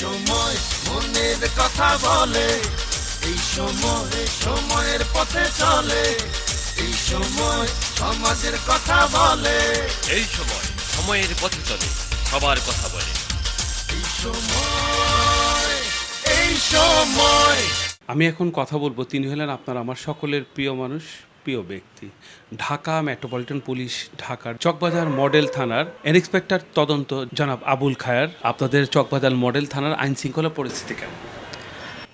সময় মনের কথা বলে এই সময় সময়ের পথে চলে এই সময় সমাজের কথা বলে। এই সময় সময়ের পথে চলে সবার কথা বলে। এই সময় এই সময়। আমি এখন কথা বলব। তিনি হলেন আপনার আমার সকলের প্রিয় মানুষ প্রিয় ব্যক্তি। ঢাকা মেট্রোপলিটন পুলিশ, ঢাকার চকবাজার মডেল থানার ইন্সপেক্টর তদন্ত। জনাব আবুল খায়ার, আপনাদের চকবাজার মডেল থানার আইন শৃঙ্খলা পরিস্থিতি কেমন?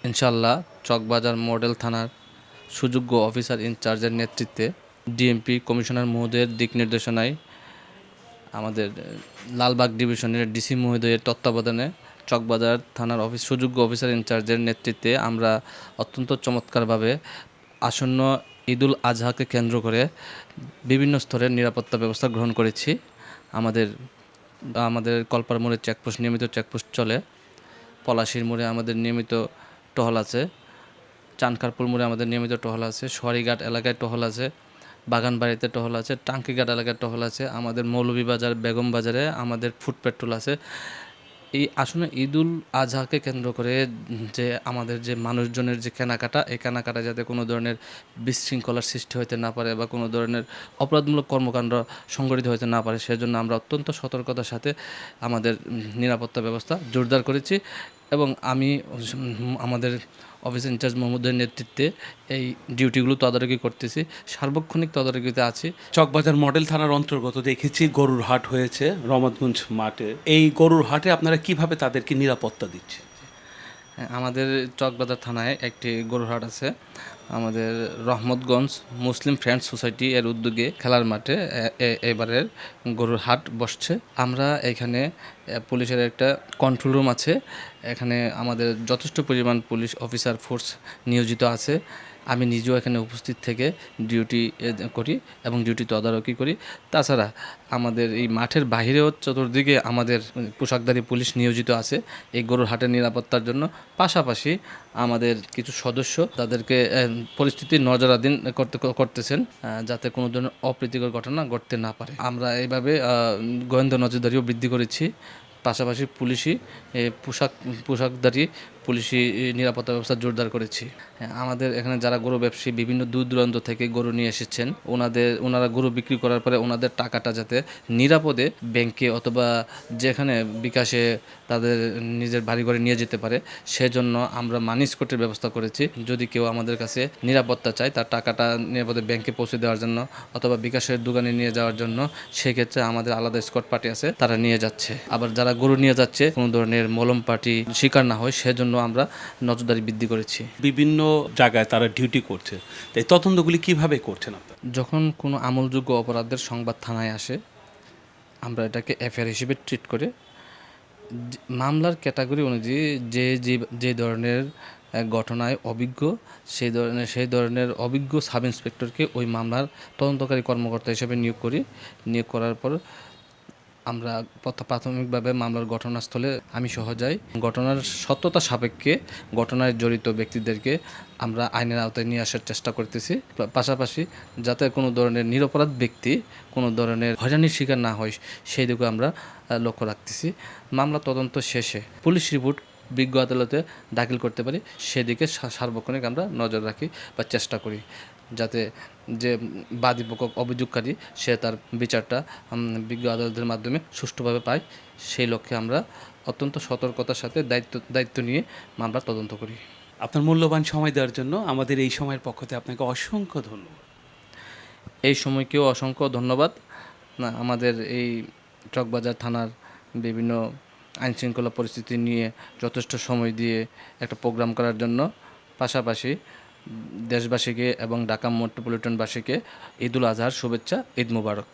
ইনশাল্লাহ চকবাজার মডেল থানার সুযোগ্য অফিসার ইনচার্জের নেতৃত্বে ডিএমপি কমিশনার মহোদয়ের দিক নির্দেশনায় আমাদের লালবাগ ডিভিশনের ডিসি মহোদয়ের তত্ত্বাবধানে চকবাজার থানার অফিস সুযোগ্য অফিসার ইনচার্জের নেতৃত্বে আমরা অত্যন্ত চমৎকারভাবে আসন্ন ঈদুল আজহাকে কেন্দ্র করে বিভিন্ন স্তরের নিরাপত্তা ব্যবস্থা গ্রহণ করেছি। আমাদের আমাদের কলপার মোড়ে চেকপোস্ট, নিয়মিত চেকপোস্ট চলে। পলাশির মোড়ে আমাদের নিয়মিত টহল আছে। চানকারপুর মোড়ে আমাদের নিয়মিত টহল আছে। সোয়ারিঘাট এলাকায় টহল আছে। বাগানবাড়িতে টহল আছে। টাঙ্কিঘাট এলাকায় টহল আছে। আমাদের মৌলভীবাজার বেগম বাজারে আমাদের ফুড পেট্রোল আছে। এই আসলে ঈদুল আজহাকে কেন্দ্র করে যে আমাদের যে মানুষজনের যে কেনাকাটা, এই কেনাকাটা যাতে কোনো ধরনের বিশৃঙ্খলার সৃষ্টি হতে না পারে বা কোনো ধরনের অপরাধমূলক কর্মকাণ্ড সংগঠিত হতে না পারে, সেজন্য আমরা অত্যন্ত সতর্কতার সাথে আমাদের নিরাপত্তা ব্যবস্থা জোরদার করেছি। এবং আমি আমাদের অফিস ইনচার্জ মোহাম্মদের নেতৃত্বে এই ডিউটিগুলো তদারকি করতেছি, সার্বক্ষণিক তদারকিতে আছি। চকবাজার মডেল থানার অন্তর্গত দেখেছি, গরুর হাট হয়েছে রমতগঞ্জ মাঠে। এই গরুর হাটে আপনারা কীভাবে তাদেরকে নিরাপত্তা দিচ্ছে আমাদের চকবাজার থানায় একটি গরুহাট আছে। আমাদের রহমতগঞ্জ মুসলিম ফ্রেন্ডস সোসাইটি এর উদ্যোগে খেলার মাঠে এবারের গরুর হাট বসছে। আমরা এখানে পুলিশের একটা কন্ট্রোল রুম আছে। এখানে আমাদের যথেষ্ট পরিমাণ পুলিশ অফিসার ফোর্স নিয়োজিত আছে। আমি নিজেও এখানে উপস্থিত থেকে ডিউটি করি এবং ডিউটি তদারকি করি। তাছাড়া আমাদের এই মাঠের বাইরেও চতুর্দিকে আমাদের পোশাকধারী পুলিশ নিয়োজিত আছে এই গরুর হাটের নিরাপত্তার জন্য। পাশাপাশি আমাদের কিছু সদস্য তাদেরকে এ, পরিস্থিতির নজরাধীন করতে করতেছেন যাতে কোনো ধরনের অপ্রীতিকর ঘটনা ঘটতে না পারে। আমরা এইভাবে গোয়েন্দা নজরদারিও বৃদ্ধি করেছি। পাশাপাশি পুলিশি পোশাক পোশাকধারী পুলিশি নিরাপত্তা ব্যবস্থা জোরদার করেছি। হ্যাঁ, আমাদের এখানে যারা গরু ব্যবসায়ী বিভিন্ন দূর দূরান্ত থেকে গরু নিয়ে এসেছেন ওনাদের ওনারা গরু বিক্রি করার পরে ওনাদের টাকাটা যাতে নিরাপদে ব্যাংকে অথবা যেখানে বিকাশে তাদের নিজের বাড়ি ঘরে নিয়ে যেতে পারে সেজন্য আমরা মানি স্কটের ব্যবস্থা করেছি। যদি কেউ আমাদের কাছে নিরাপত্তা চায় তার টাকাটা নিরাপদে ব্যাংকে পৌঁছে দেওয়ার জন্য অথবা বিকাশের দোকানে নিয়ে যাওয়ার জন্য সেক্ষেত্রে আমাদের আলাদা স্কট পার্টি আছে তারা নিয়ে যাচ্ছে। আবার যারা গরু নিয়ে যাচ্ছে কোনো ধরনের মলম পার্টি শিকার না হয় সেজন্য আমরা নজরদারি বৃদ্ধি করেছি। বিভিন্ন জায়গায় তারা ডিউটি করছে। এই তদন্তগুলি কীভাবে করছেন আপনারা? যখন কোনো আমলযোগ্য অপরাধের সংবাদ থানায় আসে আমরা এটাকে এফআইআর হিসেবে ট্রিট করে মামলার ক্যাটাগরি অনুযায়ী যে যে যে ধরনের ঘটনায় অভিজ্ঞ সেই ধরনের সেই ধরনের অভিজ্ঞ সাব ইন্সপেক্টরকে ওই মামলার তদন্তকারী কর্মকর্তা হিসেবে নিয়োগ করি। নিয়োগ করার পর আমরা প্রাথমিকভাবে মামলার ঘটনাস্থলে আমি সহ যাই। ঘটনার সত্যতা সাপেক্ষে ঘটনায় জড়িত ব্যক্তিদেরকে আমরা আইনের আওতায় নিয়ে আসার চেষ্টা করতেছি। পাশাপাশি যাতে কোনো ধরনের নিরপরাধ ব্যক্তি কোনো ধরনের হয়রানির শিকার না হয়, সেই দিকে আমরা লক্ষ্য রাখতেছি। মামলা তদন্ত শেষে পুলিশ রিপোর্ট বিজ্ঞ আদালতে দাখিল করতে পারি, সেদিকে সার্বক্ষণিক আমরা নজর রাখি বা চেষ্টা করি। যাতে যে বাদী পক্ষ অভিযোগকারী সে তার বিচারটা বিজ্ঞ আদালতের মাধ্যমে সুষ্ঠুভাবে পায়। সেই লক্ষ্যে আমরা অত্যন্ত সতর্কতার সাথে দায়িত্ব দায়িত্ব নিয়ে মামলা তদন্ত করি। আপনার মূল্যবান সময় দেওয়ার জন্য আমাদের এই সময়ের পক্ষ থেকে আপনাকে অসংখ্য ধন্যবাদ। এই সময়কেও অসংখ্য ধন্যবাদ। না আমাদের এই চকবাজার থানার বিভিন্ন আইনশৃঙ্খলা পরিস্থিতি নিয়ে যথেষ্ট সময় দিয়ে একটা প্রোগ্রাম করার জন্য। পাশাপাশি দেশবাসীকে এবং ঢাকা মেট্রোপলিটনবাসীকে ঈদুল আজহার শুভেচ্ছা ঈদ মুবারক।